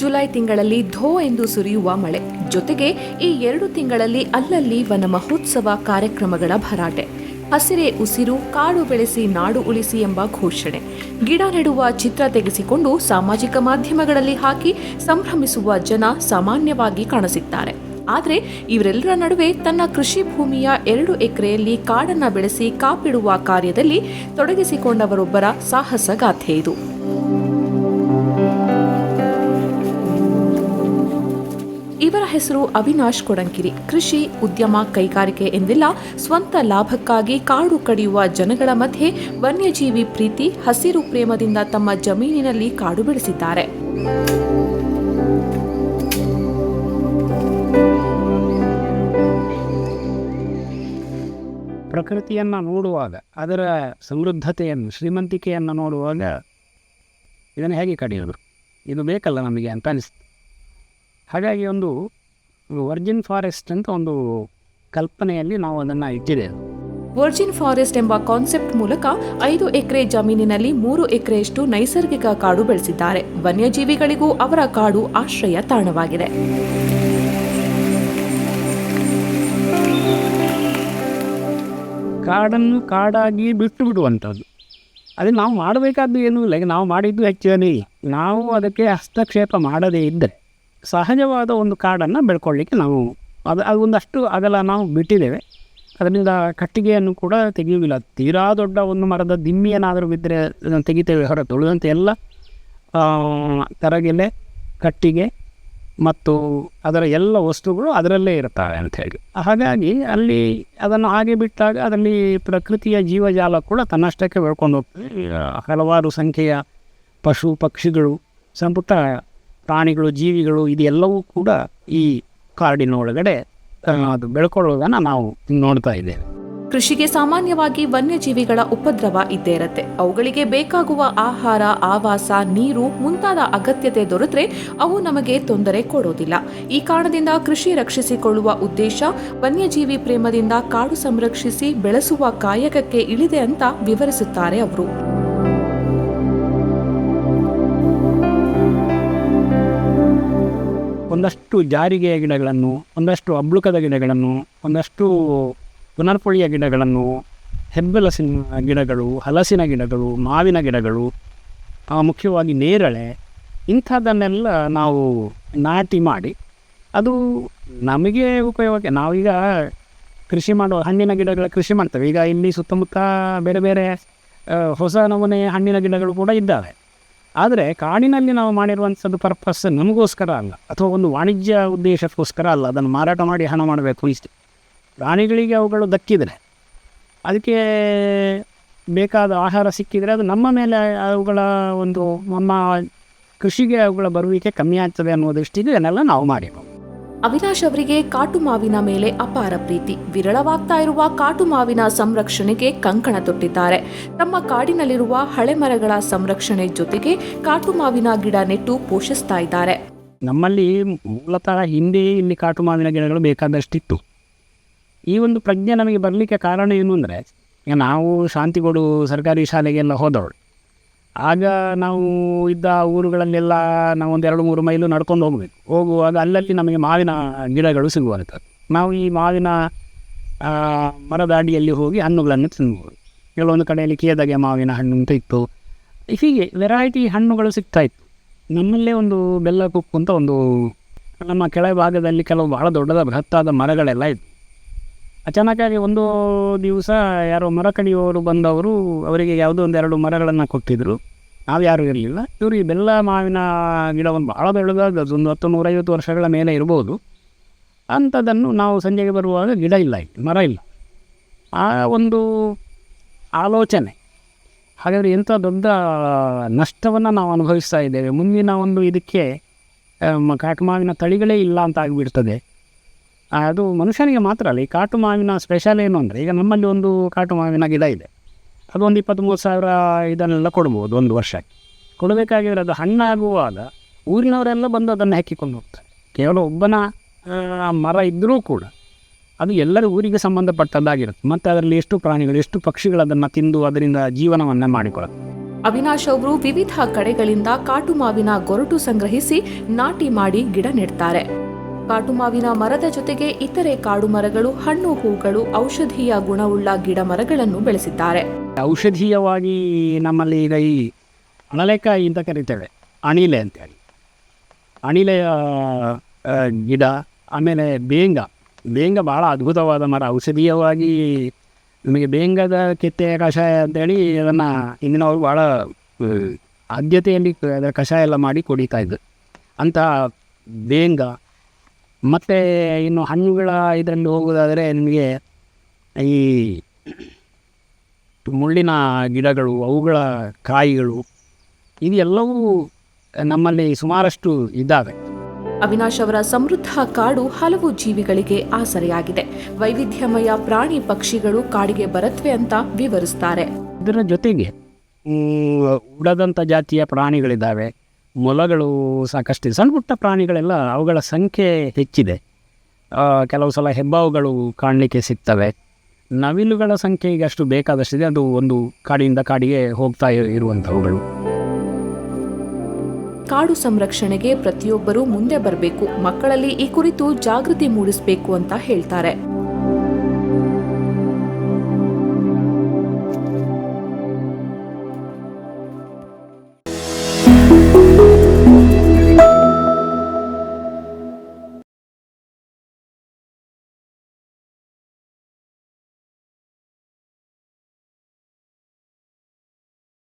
July ತಿಂಗಳಲ್ಲಿ ಧೋ ಎಂದು ಸುರಿಯುವ ಮಳೆ. ಜೊತೆಗೆ ಈ ಎರಡು ತಿಂಗಳಲ್ಲಿ ಅಲ್ಲಲ್ಲಿ ವನ ಮಹೋತ್ಸವ ಕಾರ್ಯಕ್ರಮಗಳ ಭರಾಟೆ. ಹಸಿರೇ ಉಸಿರು, ಕಾಡು ಬೆಳೆಸಿ ನಾಡು ಉಳಿಸಿ ಎಂಬ ಘೋಷಣೆ. ಗಿಡ ನೆಡುವ ಚಿತ್ರ ತೆಗೆಸಿಕೊಂಡು ಸಾಮಾಜಿಕ ಮಾಧ್ಯಮಗಳಲ್ಲಿ ಹಾಕಿ ಸಂಭ್ರಮಿಸುವ ಜನ ಸಾಮಾನ್ಯವಾಗಿ ಕಾಣಿಸುತ್ತಾರೆ ಆದರೆ ಇವರೆಲ್ಲರ ನಡುವೆ ತನ್ನ ಕೃಷಿ ಭೂಮಿಯ ಎರಡು ಎಕರೆಯಲ್ಲಿ ಕಾಡನ್ನು ಬೆಳೆಸಿ ಕಾಪಿಡುವ ಕಾರ್ಯದಲ್ಲಿ ತೊಡಗಿಸಿಕೊಂಡವರೊಬ್ಬರ ಸಾಹಸ ಗಾಥೆ ಇದು. ಇವರ ಹೆಸರು ಅವಿನಾಶ್ ಕೊಡಂಕಿರಿ. ಕೃಷಿ, ಉದ್ಯಮ, ಕೈಗಾರಿಕೆ ಎಂದಿಲ್ಲ ಸ್ವಂತ ಲಾಭಕ್ಕಾಗಿ ಕಾಡು ಕಡಿಯುವ ಜನಗಳ ಮಧ್ಯೆ ವನ್ಯಜೀವಿ ಪ್ರೀತಿ, ಹಸಿರು ಪ್ರೇಮದಿಂದ ತಮ್ಮ ಜಮೀನಿನಲ್ಲಿ ಕಾಡು ಬೆಳೆಸಿದ್ದಾರೆ. ಪ್ರಕೃತಿಯನ್ನು ನೋಡುವಾಗ, ಅದರ ಸಮೃದ್ಧತೆಯನ್ನು, ಶ್ರೀಮಂತಿಕೆಯನ್ನು ನೋಡುವಾಗ ಇದನ್ನು ಹೇಗೆ ಕಡಿಯೋದು ಇದು ಬೇಕಲ್ಲ ನಮಗೆ ಅಂತ ಅನಿಸ್ತು ಹಾಗಾಗಿ ಒಂದು ವರ್ಜಿನ್ ಫಾರೆಸ್ಟ್ ಅಂತ ಒಂದು ಕಲ್ಪನೆಯಲ್ಲಿ ನಾವು ಅದನ್ನು ಇಟ್ಟಿದ್ದೇವೆ. ವರ್ಜಿನ್ ಫಾರೆಸ್ಟ್ ಎಂಬ ಕಾನ್ಸೆಪ್ಟ್ ಮೂಲಕ ಐದು ಎಕರೆ ಜಮೀನಿನಲ್ಲಿ ಮೂರು ಎಕರೆಯಷ್ಟು ನೈಸರ್ಗಿಕ ಕಾಡು ಬೆಳೆಸಿದ್ದಾರೆ. ವನ್ಯಜೀವಿಗಳಿಗೂ ಅವರ ಕಾಡು ಆಶ್ರಯ ತಾಣವಾಗಿದೆ. ಕಾಡನ್ನು ಕಾಡಾಗಿ ಬಿಟ್ಟು ಬಿಡುವಂಥದ್ದು. ಅದೇ ನಾವು ಮಾಡಬೇಕಾದ್ದು ಏನೂ? ಇಲ್ಲ ಈಗ ನಾವು ಮಾಡಿದ್ದು ಹೆಚ್ಚುವರಿ ನಾವು ಅದಕ್ಕೆ ಹಸ್ತಕ್ಷೇಪ ಮಾಡದೇ ಇದ್ದರೆ. ಸಹಜವಾದ ಒಂದು ಕಾಡನ್ನು ಬೆಳ್ಕೊಳ್ಳಿಕ್ಕೆ ನಾವು ಅದು ಅದು ಒಂದಷ್ಟು ಅಗಲ ನಾವು ಬಿಟ್ಟಿದ್ದೇವೆ. ಅದರಿಂದ ಕಟ್ಟಿಗೆಯನ್ನು ಕೂಡ ತೆಗೆಯುವುದಿಲ್ಲ. ತೀರಾ ದೊಡ್ಡ ಒಂದು ಮರದ ದಿಮ್ಮಿಯನ್ನಾದರೂ ಬಿದ್ದರೆ ಅದನ್ನು ತೆಗಿತೇವೆ ಹೊರತು. ಉಳಿದಂತೆ ಎಲ್ಲ ತರಗೆಲೆ, ಕಟ್ಟಿಗೆ ಮತ್ತು ಅದರ ಎಲ್ಲ ವಸ್ತುಗಳು ಅದರಲ್ಲೇ ಇರ್ತವೆ ಅಂತ ಹೇಳಿ ಹಾಗಾಗಿ ಅಲ್ಲಿ ಅದನ್ನು ಹಾಗೆ ಬಿಟ್ಟಾಗ ಅದರಲ್ಲಿ ಪ್ರಕೃತಿಯ ಜೀವಜಾಲ ಕೂಡ ತನ್ನಷ್ಟಕ್ಕೆ ಬೆಳ್ಕೊಂಡು ಹೋಗ್ತದೆ. ಹಲವಾರು ಸಂಖ್ಯೆಯ ಪಶು ಪಕ್ಷಿಗಳು ಸಂಪುಟ ಪ್ರಾಣಿಗಳು ಜೀವಿಗಳು ಇದೆಲ್ಲವೂ ಕೂಡ ಈ ಕಾರ್ಡಿನ ಒಳಗಡೆ ಅದು ಬೆಳ್ಕೊಳ್ಳೋದನ್ನು ನಾವು ನೋಡ್ತಾ ಇದ್ದೇವೆ. ಕೃಷಿಗೆ ಸಾಮಾನ್ಯವಾಗಿ ವನ್ಯಜೀವಿಗಳ ಉಪದ್ರವ ಇದ್ದೇ ಇರುತ್ತೆ. ಅವುಗಳಿಗೆ ಬೇಕಾಗುವ ಆಹಾರ ಆವಾಸ ನೀರು ಮುಂತಾದ ಅಗತ್ಯತೆ ದೊರೆತರೆ ಅವು ನಮಗೆ ತೊಂದರೆ ಕೊಡೋದಿಲ್ಲ. ಈ ಕಾರಣದಿಂದ ಕೃಷಿ ರಕ್ಷಿಸಿಕೊಳ್ಳುವ ಉದ್ದೇಶ ವನ್ಯಜೀವಿ ಪ್ರೇಮದಿಂದ ಕಾಡು ಸಂರಕ್ಷಿಸಿ ಬೆಳೆಸುವ ಕಾಯಕಕ್ಕೆ ಇಳಿದೆ ಅಂತ ವಿವರಿಸುತ್ತಾರೆ ಅವರು. ಒಂದಷ್ಟು ಜಾರಿಗೆಯ ಗಿಡಗಳನ್ನು, ಒಂದಷ್ಟು ಅಬ್ಳುಕದ ಗಿಡಗಳನ್ನು, ಒಂದಷ್ಟು ಪುನರ್ಪುಳಿಯ ಗಿಡಗಳನ್ನು, ಹೆಬ್ಬೆಲಸಿನ ಗಿಡಗಳು, ಹಲಸಿನ ಗಿಡಗಳು, ಮಾವಿನ ಗಿಡಗಳು ಮುಖ್ಯವಾಗಿ ನೇರಳೆ ಇಂಥದ್ದನ್ನೆಲ್ಲ ನಾವು ನಾಟಿ ಮಾಡಿ, ಅದು ನಮಗೆ ಉಪಯೋಗಕ್ಕೆ ನಾವೀಗ ಕೃಷಿ ಮಾಡುವ ಹಣ್ಣಿನ ಗಿಡಗಳ ಕೃಷಿ ಮಾಡ್ತೇವೆ. ಈಗ ಇಲ್ಲಿ ಸುತ್ತಮುತ್ತ ಬೇರೆ ಬೇರೆ ಹೊಸ ನಮೂನೆ ಹಣ್ಣಿನ ಗಿಡಗಳು ಕೂಡ ಇದ್ದಾವೆ. ಆದರೆ ಕಾಡಿನಲ್ಲಿ ನಾವು ಮಾಡಿರುವಂಥದ್ದು ಪರ್ಪಸ್ ನಮಗೋಸ್ಕರ ಅಲ್ಲ. ಅಥವಾ ಒಂದು ವಾಣಿಜ್ಯ ಉದ್ದೇಶಕ್ಕೋಸ್ಕರ ಅಲ್ಲ. ಅದನ್ನು ಮಾರಾಟ ಮಾಡಿ ಹಣ ಮಾಡಬೇಕು ಇಷ್ಟೆ. ಪ್ರಾಣಿಗಳಿಗೆ ಅವುಗಳು ದಕ್ಕಿದರೆ, ಅದಕ್ಕೆ ಬೇಕಾದ ಆಹಾರ ಸಿಕ್ಕಿದರೆ ಅದು ನಮ್ಮ ಮೇಲೆ ಅವುಗಳ ಒಂದು ನಮ್ಮ ಕೃಷಿಗೆ ಅವುಗಳ ಬರುವಿಕೆ ಕಮ್ಮಿ ಆಗ್ತದೆ ಅನ್ನೋ ಇದನ್ನೆಲ್ಲ ನಾವು ಮಾಡಿರೋದು ಅವಿನಾಶ್ ಅವರಿಗೆ ಕಾಟು ಮಾವಿನ ಮೇಲೆ ಅಪಾರ ಪ್ರೀತಿ. ವಿರಳವಾಗ್ತಾ ಇರುವ ಕಾಟು ಮಾವಿನ ಸಂರಕ್ಷಣೆಗೆ ಕಂಕಣ ತೊಟ್ಟಿದ್ದಾರೆ. ತಮ್ಮ ಕಾಡಿನಲ್ಲಿರುವ ಹಳೆ ಮರಗಳ ಸಂರಕ್ಷಣೆ ಜೊತೆಗೆ ಕಾಟು ಮಾವಿನ ಗಿಡ ನೆಟ್ಟು ಪೋಷಿಸ್ತಾ ಇದ್ದಾರೆ. ನಮ್ಮಲ್ಲಿ ಮೂಲತಃ ಹಿಂದೆ ಇಲ್ಲಿ ಕಾಟು ಮಾವಿನ ಗಿಡಗಳು ಬೇಕಾದಷ್ಟಿತ್ತು. ಈ ಒಂದು ಪ್ರಜ್ಞೆ ನಮಗೆ ಬರಲಿಕ್ಕೆ ಕಾರಣ ಏನು ಅಂದರೆ ನಾವು ಶಾಂತಿಗೋಡು ಸರ್ಕಾರಿ ಶಾಲೆಗೆಲ್ಲ ಹೋದವಳು. ಆಗ ನಾವು ಇದ್ದ ಊರುಗಳಲ್ಲೆಲ್ಲ ನಾವು ಒಂದು ಎರಡು ಮೂರು ಮೈಲು ನಡ್ಕೊಂಡು ಹೋಗಬೇಕು. ಹೋಗುವಾಗ ಅಲ್ಲಲ್ಲಿ ನಮಗೆ ಮಾವಿನ ಗಿಡಗಳು ಸಿಗುವಂಥದ್ದು ನಾವು ಈ ಮಾವಿನ ಮರದ ಅಡಿಯಲ್ಲಿ ಹೋಗಿ ಹಣ್ಣುಗಳನ್ನು ತಿನ್ಬೋದು. ಕೆಲವೊಂದು ಕಡೆಯಲ್ಲಿ ಕೇದಗೆ ಮಾವಿನ ಹಣ್ಣು ಅಂತ ಇತ್ತು. ಹೀಗೆ ವೆರೈಟಿ ಹಣ್ಣುಗಳು ಸಿಗ್ತಾ ಇತ್ತು. ನಮ್ಮಲ್ಲೇ ಒಂದು ಬೆಲ್ಲ ಕುಕ್ಕು ಅಂತ ಒಂದು, ನಮ್ಮ ಕೆಳ ಭಾಗದಲ್ಲಿ ಕೆಲವು ಬಹಳ ದೊಡ್ಡದ ಬೃಹತ್ತಾದ ಮರಗಳೆಲ್ಲ ಇತ್ತು ಅಚಾನಕ್ಕಾಗಿ ಒಂದು ದಿವಸ ಯಾರೋ ಮರ ಕಡಿಯುವವರು ಬಂದವರು ಅವರಿಗೆ ಯಾವುದೋ ಒಂದು ಎರಡು ಮರಗಳನ್ನು ಕೊಟ್ಟಿದ್ದರು ನಾವು ಯಾರೂ ಇರಲಿಲ್ಲ. ಇವರು ಈ ಬೆಲ್ಲ ಮಾವಿನ ಗಿಡವನ್ನು ಭಾಳ ಬೆಳೆದಾಗ ಅದೊಂದು ಹತ್ತು ನೂರೈವತ್ತು ವರ್ಷಗಳ ಮೇಲೆ ಇರ್ಬೋದು. ಅಂಥದ್ದನ್ನು ನಾವು ಸಂಜೆಗೆ ಬರುವಾಗ ಗಿಡ ಇಲ್ಲ ಮರ ಇಲ್ಲ. ಆ ಒಂದು ಆಲೋಚನೆ. ಹಾಗಾದರೆ ಎಂಥ ದೊಡ್ಡ ನಷ್ಟವನ್ನು ನಾವು ಅನುಭವಿಸ್ತಾ ಇದ್ದೇವೆ. ಮುಂದಿನ ಒಂದು ಇದಕ್ಕೆ ಆ, ಮಾವಿನ ತಳಿಗಳೇ ಇಲ್ಲ ಅಂತ ಆಗಿಬಿಡ್ತದೆ. ಅದು ಮನುಷ್ಯನಿಗೆ ಮಾತ್ರ ಅಲ್ಲ. ಈ ಕಾಟು ಮಾವಿನ ಸ್ಪೆಷಲ್ ಏನು ಅಂದರೆ, ಈಗ ನಮ್ಮಲ್ಲಿ ಒಂದು ಕಾಟು ಮಾವಿನ ಗಿಡ ಇದೆ. ಅದು ಒಂದು ಇಪ್ಪತ್ತ್ಮೂರು ಸಾವಿರ ಇದನ್ನೆಲ್ಲ ಕೊಡ್ಬೋದು ಒಂದು ವರ್ಷಕ್ಕೆ. ಕೊಡಬೇಕಾಗಿದ್ರೆ ಅದು ಹಣ್ಣಾಗುವಾಗ ಊರಿನವರೆಲ್ಲ ಬಂದು ಅದನ್ನು ಹಾಕಿಕೊಂಡು ಹೋಗ್ತಾರೆ. ಕೇವಲ ಒಬ್ಬನ ಮರ ಇದ್ದರೂ ಕೂಡ ಅದು ಎಲ್ಲರ ಊರಿಗೆ ಸಂಬಂಧಪಟ್ಟದ್ದಾಗಿರುತ್ತೆ. ಮತ್ತು ಅದರಲ್ಲಿ ಎಷ್ಟು ಪ್ರಾಣಿಗಳು, ಎಷ್ಟು ಪಕ್ಷಿಗಳು ಅದನ್ನು ತಿಂದು ಅದರಿಂದ ಜೀವನವನ್ನು ಮಾಡಿಕೊಳ್ಳುತ್ತೆ ಅವಿನಾಶ್ ಅವರು ವಿವಿಧ ಕಡೆಗಳಿಂದ ಕಾಟು ಮಾವಿನ ಗೊರಟು ಸಂಗ್ರಹಿಸಿ ನಾಟಿ ಮಾಡಿ ಗಿಡ ನೆಡ್ತಾರೆ. ಕಾಟು ಮಾವಿನ ಮರದ ಜೊತೆಗೆ ಇತರೆ ಕಾಡು ಮರಗಳು ಹಣ್ಣು, ಹೂಗಳು, ಔಷಧೀಯ ಗುಣವುಳ್ಳ ಗಿಡ ಮರಗಳನ್ನು ಬೆಳೆಸಿದ್ದಾರೆ. ಔಷಧೀಯವಾಗಿ ನಮ್ಮಲ್ಲಿ ಈಗ ಈ ಅಣಲೆಕಾಯಿ ಅಂತ ಕರೀತೇವೆ. ಅಣಿಲೆ ಅಂತೇಳಿ. ಅಣಿಲೆಯ ಗಿಡ, ಆಮೇಲೆ ಬೇಂಗ. ಬೇಂಗ ಭಾಳ ಅದ್ಭುತವಾದ ಮರ. ಔಷಧೀಯವಾಗಿ ನಮಗೆ ಬೇಂಗದ ಕೆತ್ತೆ ಕಷಾಯ ಅಂತೇಳಿ ಅದನ್ನು ಇಂದಿನವರು ಭಾಳ ಆದ್ಯತೆಯಲ್ಲಿ ಅದರ ಕಷಾಯ ಎಲ್ಲ ಮಾಡಿ ಕುಡಿತಾ ಇದ್ದರು ಅಂತಹ ಬೇಂಗ ಮತ್ತು ಇನ್ನು ಹಣ್ಣುಗಳ ಇದರಲ್ಲಿ ಹೋಗೋದಾದರೆ ನಿಮಗೆ ಈ ಮುಳ್ಳಿನ ಗಿಡಗಳು ಅವುಗಳ ಕಾಯಿಗಳು ಇದೆಲ್ಲವೂ ನಮ್ಮಲ್ಲಿ ಸುಮಾರಷ್ಟು ಇದ್ದಾವೆ. ಅವಿನಾಶ್ ಅವರ ಸಮೃದ್ಧ ಕಾಡು ಹಲವು ಜೀವಿಗಳಿಗೆ ಆಸರೆಯಾಗಿದೆ. ವೈವಿಧ್ಯಮಯ ಪ್ರಾಣಿ ಪಕ್ಷಿಗಳು ಕಾಡಿಗೆ ಬರುತ್ತವೆ ಅಂತ ವಿವರಿಸ್ತಾರೆ. ಇದರ ಜೊತೆಗೆ ಉಡದಂಥ ಜಾತಿಯ ಪ್ರಾಣಿಗಳಿದ್ದಾವೆ. ಮೊಲಗಳು ಸಾಕಷ್ಟಿದೆ. ಸಣ್ಣ ಪುಟ್ಟ ಪ್ರಾಣಿಗಳೆಲ್ಲ ಅವುಗಳ ಸಂಖ್ಯೆ ಹೆಚ್ಚಿದೆ. ಕೆಲವು ಸಲ ಹೆಬ್ಬಾವುಗಳು ಕಾಣಲಿಕ್ಕೆ ಸಿಗ್ತವೆ. ನವಿಲುಗಳ ಸಂಖ್ಯೆ ಈಗ ಅಷ್ಟು ಬೇಕಾದಷ್ಟಿದೆ. ಅದು ಒಂದು ಕಾಡಿನಿಂದ ಕಾಡಿಗೆ ಹೋಗ್ತಾ ಇರುವಂಥವುಗಳು. ಕಾಡು ಸಂರಕ್ಷಣೆಗೆ ಪ್ರತಿಯೊಬ್ಬರೂ ಮುಂದೆ ಬರಬೇಕು. ಮಕ್ಕಳಲ್ಲಿ ಈ ಕುರಿತು ಜಾಗೃತಿ ಮೂಡಿಸಬೇಕು ಅಂತ ಹೇಳ್ತಾರೆ.